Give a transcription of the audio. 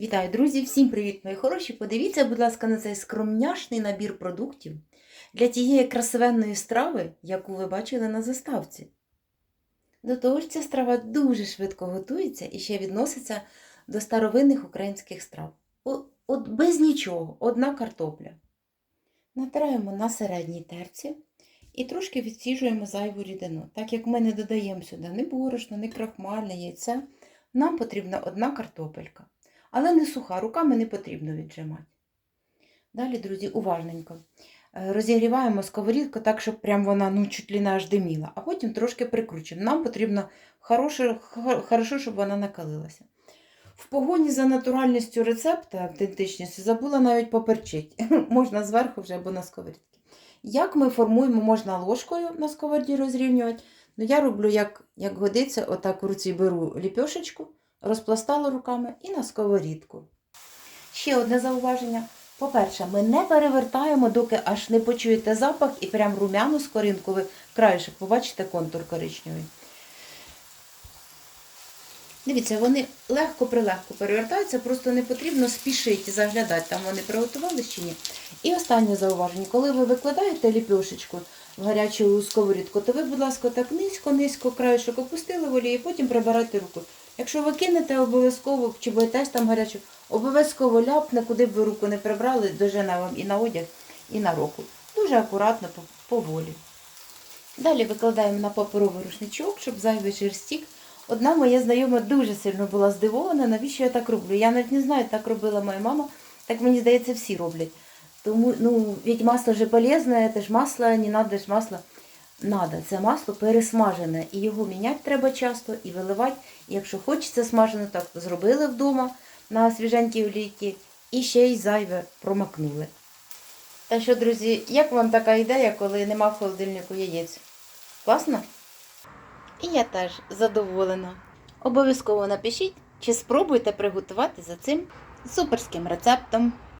Вітаю, друзі! Всім привіт, мої хороші! Подивіться, будь ласка, на цей скромняшний набір продуктів для тієї красивенної страви, яку ви бачили на заставці. До того ж, ця страва дуже швидко готується і ще відноситься до старовинних українських страв. От без нічого, одна картопля. Натираємо на середній терці і трошки відсіжуємо зайву рідину. Так як ми не додаємо сюди ні борошно, ні крахмаль, ні яйця, нам потрібна одна картопелька. Але не суха, руками не потрібно віджимати. Далі, друзі, уважненько. Е, Розігріваємо сковорідку так, щоб прям вона ну, чуть ли не аж диміла, а потім трошки прикручуємо. Нам потрібно хороше, хорошо, щоб вона накалилася. В погоні за натуральністю рецепта, автентичністю, забула навіть поперчити. Можна зверху вже або на сковорідці. Як ми формуємо, можна ложкою на сковороді розрівнювати. Ну, я роблю, як, як годиться, отак в руці беру ліпьошечку, розпластала руками і на сковорідку. Ще одне зауваження. По-перше, ми не перевертаємо, доки аж не почуєте запах і прям румяну скоринку, ви краєшок, побачите контур коричневий. Дивіться, вони легко-прилегко перевертаються, просто не потрібно спішити заглядати, там вони приготували чи ні. І останнє зауваження. Коли ви викладаєте ліпьошечку в гарячу сковорідку, то ви, будь ласка, так низько-низько краєшок опустили в олії, потім прибирайте руку. Якщо ви кинете обов'язково, чи боїтесь там гарячу, обов'язково ляпне, куди б ви руку не прибрали, дожене вам і на одяг, і на руку. Дуже акуратно, поволі. Далі викладаємо на паперовий рушничок, щоб зайвий жир стік. Одна моя знайома дуже сильно була здивована, навіщо я так роблю. Я навіть не знаю, так робила моя мама, так мені здається, всі роблять. Тому, ну, ведь масло же полезне, це ж масло, не надо ж масло. Надо, це масло пересмажене, і його міняти треба часто, і виливати. Якщо хочеться смажене, так зробили вдома на свіженькій олійці, і ще й зайве промакнули. Та що, друзі, як вам така ідея, коли нема в холодильнику яєць? Класно? І я теж задоволена. Обов'язково напишіть, чи спробуйте приготувати за цим суперським рецептом.